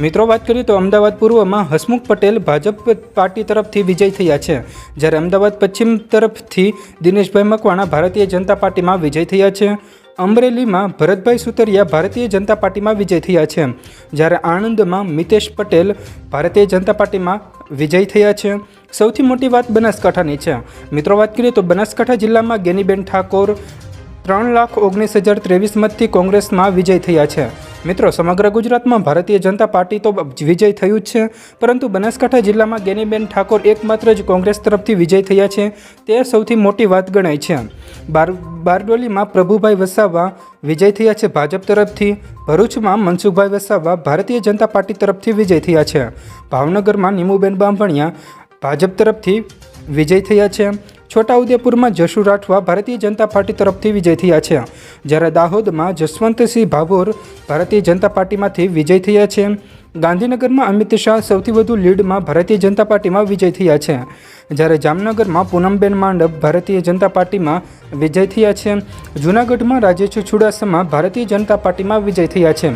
મિત્રો, વાત કરીએ તો અમદાવાદ પૂર્વમાં હસમુખ પટેલ ભાજપ પાર્ટી તરફથી વિજય થયા છે. જ્યારે અમદાવાદ પશ્ચિમ તરફથી દિનેશભાઈ મકવાણા ભારતીય જનતા પાર્ટીમાં વિજય થયા છે. અમરેલીમાં ભરતભાઈ સુતરિયા ભારતીય જનતા પાર્ટીમાં વિજય થયા છે. જ્યારે આણંદમાં મિતેશ પટેલ ભારતીય જનતા પાર્ટીમાં વિજય થયા છે. સૌથી મોટી વાત બનાસકાંઠાની છે. મિત્રો, વાત કરીએ તો બનાસકાંઠા જિલ્લામાં ગેનીબેન ઠાકોર ત્રણ લાખ ઓગણીસ હજાર ત્રેવીસ મતથી કોંગ્રેસમાં વિજય થયા છે. મિત્રો, સમગ્ર ગુજરાતમાં ભારતીય જનતા પાર્ટી તો વિજય થયું જ છે, પરંતુ બનાસકાંઠા જિલ્લામાં ગેનીબેન ઠાકોર એકમાત્ર જ કોંગ્રેસ તરફથી વિજય થયા છે. તે સૌથી મોટી વાત ગણાય છે. બાર, બારડોલીમાં પ્રભુભાઈ વસાવા વિજય થયા છે ભાજપ તરફથી, ભરૂચમાં મનસુખભાઈ વસાવા ભારતીય જનતા પાર્ટી તરફથી વિજય થયા છે. ભાવનગરમાં નીમુબેન બાંભણિયા ભાજપ તરફથી વિજય થયા છે. છોટાઉદેપુરમાં જશુ રાઠવા ભારતીય જનતા પાર્ટી તરફથી વિજય થયા છે. જ્યારે દાહોદમાં જસવંતસિંહ ભાભોર ભારતીય જનતા પાર્ટીમાંથી વિજય થયા છે. ગાંધીનગરમાં અમિત શાહ સૌથી વધુ લીડમાં ભારતીય જનતા પાર્ટીમાં વિજય થયા છે. જ્યારે જામનગરમાં પૂનમબેન માંડપ ભારતીય જનતા પાર્ટીમાં વિજય થયા છે. જૂનાગઢમાં રાજેશ ચુડાસમા ભારતીય જનતા પાર્ટીમાં વિજય થયા છે.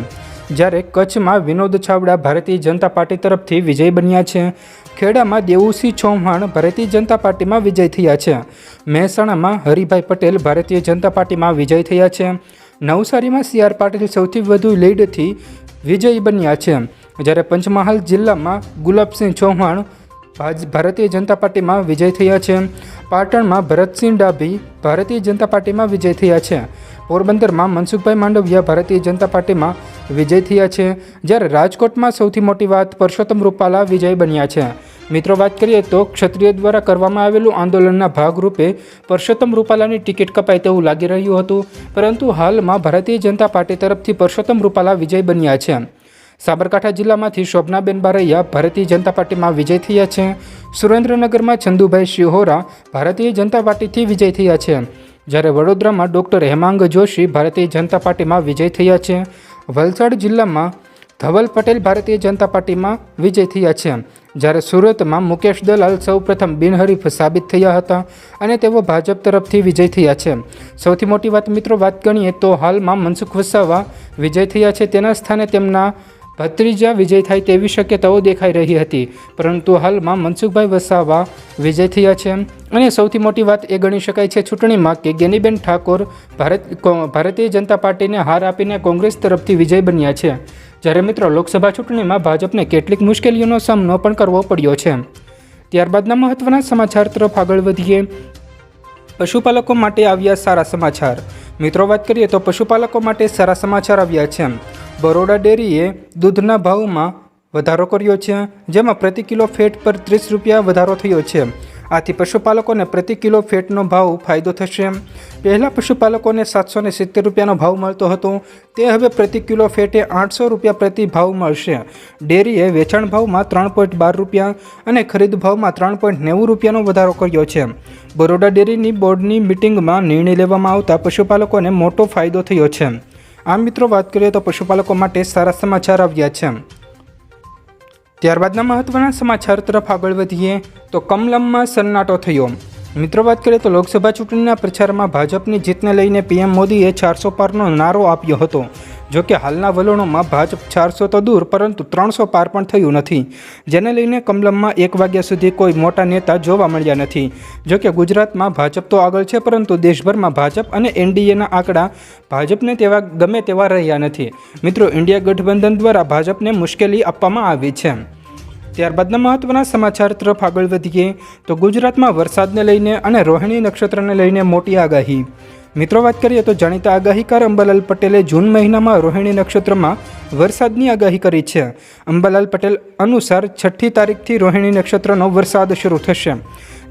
જ્યારે કચ્છમાં વિનોદ છાવડા ભારતીય જનતા પાર્ટી તરફથી વિજય બન્યા છે. ખેડામાં દેવુસિંહ ચૌહાણ ભારતીય જનતા પાર્ટીમાં વિજય થયા છે. મહેસાણામાં હરિભાઈ પટેલ ભારતીય જનતા પાર્ટીમાં વિજય થયા છે. નવસારીમાં સી આર પાટીલ સૌથી વધુ લીડથી વિજયી બન્યા છે. જ્યારે પંચમહાલ જિલ્લામાં ગુલાબસિંહ ચૌહાણ ભારતીય જનતા પાર્ટીમાં વિજય થયા છે. પાટણમાં ભરતસિંહ ડાભી ભારતીય જનતા પાર્ટીમાં વિજય થયા છે. પોરબંદરમાં મનસુખભાઈ માંડવિયા ભારતીય જનતા પાર્ટીમાં વિજય થયા છે. જ્યારે રાજકોટમાં સૌથી મોટી વાત પરસોત્તમ રૂપાલા વિજય બન્યા છે. મિત્રો, વાત કરીએ તો ક્ષત્રિય દ્વારા કરવામાં આવેલું આંદોલનના ભાગરૂપે પરસોત્તમ રૂપાલાની ટિકિટ કપાય તેવું લાગી રહ્યું હતું. પરંતુ હાલમાં ભારતીય જનતા પાર્ટી તરફથી પરસોત્તમ રૂપાલા વિજય બન્યા છે. સાબરકાંઠા જિલ્લામાંથી શોભનાબેન બારૈયા ભારતીય જનતા પાર્ટીમાં વિજય થયા છે. સુરેન્દ્રનગરમાં ચંદુભાઈ શિહોરા ભારતીય જનતા પાર્ટીથી વિજય થયા છે. જ્યારે વડોદરામાં ડૉક્ટર હેમાંગ જોશી ભારતીય જનતા પાર્ટીમાં વિજય થયા છે. વલસાડ જિલ્લામાં ધવલ પટેલ ભારતીય જનતા પાર્ટીમાં વિજય થયા છે. જ્યારે સુરતમાં મુકેશ દલાલ સૌપ્રથમ બિનહરીફ સાબિત થયા હતા અને તેઓ ભાજપ તરફથી વિજય થયા છે. સૌથી મોટી વાત મિત્રો વાત ગણીએ તો હાલમાં મનસુખ વસાવા વિજય થયા છે. તેના સ્થાને તેમના ભત્રીજા વિજય થાય તેવી શક્યતાઓ દેખાઈ રહી હતી. પરંતુ હાલમાં મનસુખભાઈ વસાવા વિજય થયા છે. અને સૌથી મોટી વાત એ ગણી શકાય છે ચૂંટણીમાં કે ગેનીબેન ઠાકોર ભારત ભારતીય જનતા પાર્ટીને હાર આપીને કોંગ્રેસ તરફથી વિજય બન્યા છે. જ્યારે મિત્રો લોકસભા ચૂંટણીમાં ભાજપને કેટલીક મુશ્કેલીઓનો સામનો પણ કરવો પડ્યો છે. ત્યારબાદના મહત્ત્વના સમાચાર તરફ આગળ વધીએ. પશુપાલકો માટે આવ્યા સારા સમાચાર. મિત્રો વાત કરીએ તો પશુપાલકો માટે સારા સમાચાર આવ્યા છે. બરોડા ડેરીએ દૂધના ભાવમાં વધારો કર્યો છે, જેમાં પ્રતિ કિલો ફેટ પર ત્રીસ રૂપિયા વધારો થયો છે. આથી પશુપાલકોને પ્રતિ કિલો ફેટનો ભાવ ફાયદો થશે. પહેલાં પશુપાલકોને સાતસો ને સિત્તેર રૂપિયાનો ભાવ મળતો હતો. તે હવે પ્રતિ કિલો ફેટે આઠસો રૂપિયા પ્રતિ ભાવ મળશે. ડેરીએ વેચાણ ભાવમાં ત્રણ પોઈન્ટ બાર રૂપિયા અને ખરીદ ભાવમાં ત્રણ પોઈન્ટ નેવું રૂપિયાનો વધારો કર્યો છે. બરોડા ડેરીની બોર્ડની મિટિંગમાં નિર્ણય લેવામાં આવતા પશુપાલકોને મોટો ફાયદો થયો છે. આમ મિત્રો વાત કરીએ તો પશુપાલકો માટે સારા સમાચાર આવ્યા છે. ત્યારબાદના મહત્વના સમાચાર તરફ આગળ વધીએ તો કમલમમાં સન્નાટો થયો. મિત્રો વાત કરીએ તો લોકસભા ચૂંટણીના પ્રચારમાં ભાજપની જીતને લઈને પીએમ મોદીએ ચારસો પારનો નારો આપ્યો હતો. જો કે હાલના વલણોમાં ભાજપ ચારસો તો દૂર, પરંતુ ત્રણસો પાર પણ થયું નથી. જેને લઈને કમલમમાં એક વાગ્યા સુધી કોઈ મોટા નેતા જોવા મળ્યા નથી. જોકે ગુજરાતમાં ભાજપ તો આગળ છે, પરંતુ દેશભરમાં ભાજપ અને એનડીએના આંકડા ભાજપને તેવા ગમે તેવા રહ્યા નથી. મિત્રો, ઇન્ડિયા ગઠબંધન દ્વારા ભાજપને મુશ્કેલી આપવામાં આવી છે. ત્યારબાદના મહત્વના સમાચાર તરફ આગળ વધીએ, તો ગુજરાતમાં વરસાદને લઈને અને રોહિણી નક્ષત્રને લઈને મોટી આગાહી. મિત્રો, વાત કરીએ તો જાણીતા આગાહીકાર અંબાલાલ પટેલે જૂન મહિનામાં રોહિણી નક્ષત્રમાં વરસાદની આગાહી કરી છે. અંબાલાલ પટેલ અનુસાર છઠ્ઠી તારીખથી રોહિણી નક્ષત્રનો વરસાદ શરૂ થશે.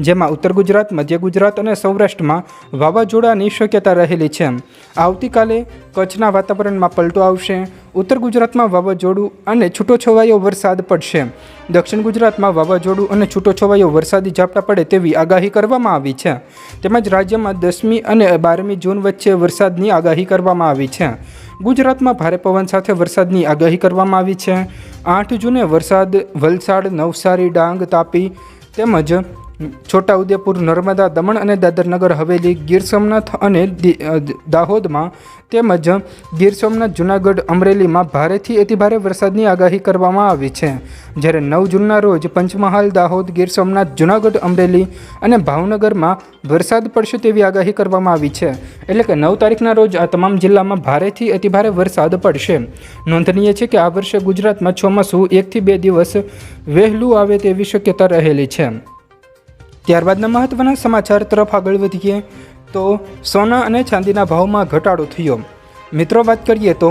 જેમાં ઉત્તર ગુજરાત, મધ્ય ગુજરાત અને સૌરાષ્ટ્રમાં વાવાઝોડાની શક્યતા રહેલી છે. આવતીકાલે કચ્છના વાતાવરણમાં પલટો આવશે. ઉત્તર ગુજરાતમાં વાવાઝોડું અને છૂટોછવાયો વરસાદ પડશે. દક્ષિણ ગુજરાતમાં વાવાઝોડું અને છૂટોછવાયો વરસાદી ઝાપટા પડે તેવી આગાહી કરવામાં આવી છે. તેમજ રાજ્યમાં દસમી અને બારમી જૂન વચ્ચે વરસાદની આગાહી કરવામાં આવી છે. ગુજરાતમાં ભારે પવન સાથે વરસાદની આગાહી કરવામાં આવી છે. આઠ જૂને વરસાદ, વલસાડ, નવસારી, ડાંગ, તાપી તેમજ છોટાઉદેપુર, નર્મદા, દમણ અને દાદરનગર, હવેલી, ગીર સોમનાથ અને દાહોદમાં તેમજ ગીર સોમનાથ, જુનાગઢ, અમરેલીમાં ભારેથી અતિભારે વરસાદની આગાહી કરવામાં આવી છે. જ્યારે નવ જૂનના રોજ પંચમહાલ, દાહોદ, ગીર સોમનાથ, જુનાગઢ, અમરેલી અને ભાવનગરમાં વરસાદ પડશે તેવી આગાહી કરવામાં આવી છે. એટલે કે નવ તારીખના રોજ આ તમામ જિલ્લામાં ભારેથી અતિભારે વરસાદ પડશે. નોંધનીય છે કે આ વર્ષે ગુજરાતમાં ચોમાસું એકથી બે દિવસ વહેલું આવે તેવી શક્યતા રહેલી છે. ત્યારબાદના મહત્વના સમાચાર તરફ આગળ વધીએ, તો સોના અને ચાંદીના ભાવમાં ઘટાડો થયો. મિત્રો, વાત કરીએ તો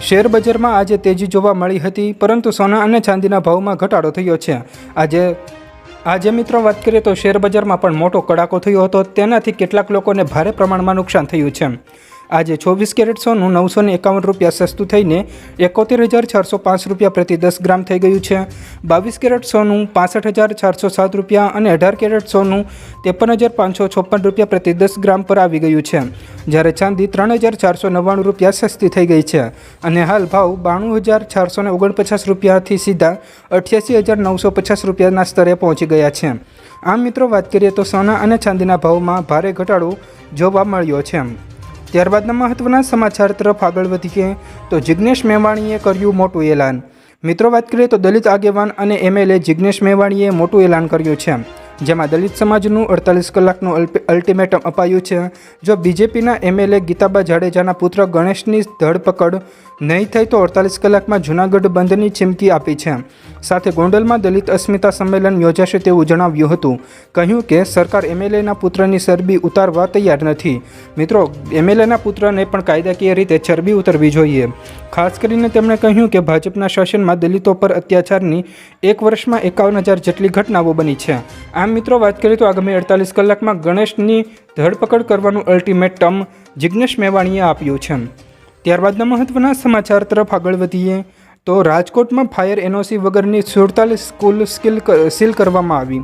શેર બજારમાં આજે તેજી જોવા મળી હતી, પરંતુ સોના અને ચાંદીના ભાવમાં ઘટાડો થયો છે. આજે આજે મિત્રો, વાત કરીએ તો શેર બજારમાં પણ મોટો કડાકો થયો હતો, તેનાથી કેટલાક લોકોને ભારે પ્રમાણમાં નુકસાન થયું છે. આજે ચોવીસ કેરેટ સોનું નવસો ને એકાવન રૂપિયા સસ્તું થઈને એકોતેર હજાર ચારસો પાંચ રૂપિયા પ્રતિ દસ ગ્રામ થઈ ગયું છે. બાવીસ કેરેટ સોનું પાસઠ હજાર ચારસો સાત રૂપિયા અને અઢાર કેરેટ સોનું ત્રેપન હજાર પાંચસો છપ્પન રૂપિયા પ્રતિ દસ ગ્રામ પર આવી ગયું છે. જ્યારે ચાંદી ત્રણ હજાર ચારસો નવ્વાણું રૂપિયા સસ્તી થઈ ગઈ છે અને હાલ ભાવ બાણું હજાર ચારસો ને ઓગણપચાસ રૂપિયાથી સીધા અઠ્યાસી હજાર નવસો પચાસ રૂપિયાના સ્તરે પહોંચી ગયા છે. આમ મિત્રો વાત કરીએ તો સોના અને ચાંદીના ભાવમાં ભારે ઘટાડો જોવા મળ્યો છે. ત્યારબાદના મહત્વના સમાચાર તરફ આગળ વધીએ, તો જિગ્નેશ મેવાણીએ કર્યું મોટું એલાન. મિત્રો, વાત કરીએ તો દલિત આગેવાન અને એમએલએ જિગ્નેશ મેવાણીએ મોટું એલાન કર્યું છે. જેમાં દલિત સમાજનું અડતાલીસ કલાકનું અલ્ટિમેટમ અપાયું છે. જો બીજેપીના એમએલએ ગીતાબા જાડેજાના પુત્ર ગણેશની ધરપકડ નહીં થઈ તો અડતાલીસ કલાકમાં જૂનાગઢ બંધની ચીમકી આપી છે. સાથે ગોંડલમાં દલિત અસ્મિતા સંમેલન યોજાશે તેવું જણાવ્યું હતું. કહ્યું કે, સરકાર એમએલએના પુત્રની ચરબી ઉતારવા તૈયાર નથી. મિત્રો, એમએલએના પુત્રને પણ કાયદાકીય રીતે ચરબી ઉતરવી જોઈએ. ખાસ કરીને તેમણે કહ્યું કે, ભાજપના શાસનમાં દલિતો પર અત્યાચારની એક વર્ષમાં એકાવન હજાર જેટલી ઘટનાઓ બની છે. આમ મિત્રો, વાત કરીએ તો આગામી અડતાલીસ કલાકમાં ગણેશની ધરપકડ કરવાનું અલ્ટિમેટમ જિગ્નેશ મેવાણીએ આપ્યું છે. ત્યારબાદના મહત્વના સમાચાર તરફ આગળ વધીએ. તો રાજકોટમાં ફાયર એનઓસી વગરની સુડતાલીસ સ્કૂલ સ્કિલ સીલ કરવામાં આવી.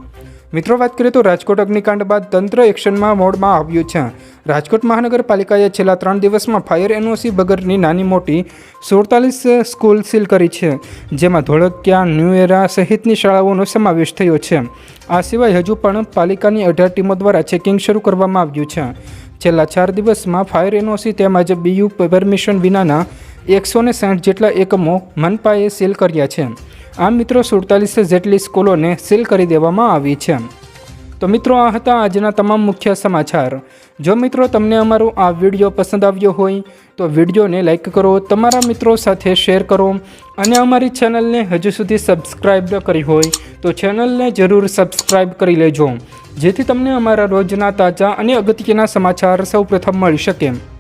મિત્રો, વાત કરીએ તો રાજકોટ અગ્નિકાંડ બાદ તંત્ર એક્શનમાં મોડમાં આવ્યું છે. રાજકોટ મહાનગરપાલિકાએ છેલ્લા ત્રણ દિવસમાં ફાયર એનઓસી વગરની નાની મોટી સુડતાલીસ સ્કૂલ સીલ કરી છે, જેમાં ધોળકિયા ન્યૂ એરા સહિતની શાળાઓનો સમાવેશ થયો છે. આ સિવાય હજુ પણ પાલિકાની અઢાર ટીમો દ્વારા ચેકિંગ શરૂ કરવામાં આવ્યું છે. છેલ્લા ચાર દિવસમાં ફાયર એનઓસી તેમજ બીયુ પરમિશન વિનાના એકસો ને સાઠ જેટલા એકમો મનપાએ સીલ કર્યા છે. આમ મિત્રો સુડતાલીસ જેટલી સ્કૂલોને સીલ કરી દેવામાં આવી છે. તો મિત્રો આ હતા આજના તમામ મુખ્ય સમાચાર. જો મિત્રો તમને અમારો આ વીડિયો પસંદ આવ્યો હોય, તો વિડીયોને લાઇક કરો, તમારા મિત્રો સાથે શેર કરો અને અમારી ચેનલને હજુ સુધી સબસ્ક્રાઇબ ન કરી હોય, તો ચેનલને જરૂર સબસ્ક્રાઇબ કરી લેજો. જેથી તમને અમારા રોજના તાજા અને અગત્યના સમાચાર સૌપ્રથમ મળી શકે.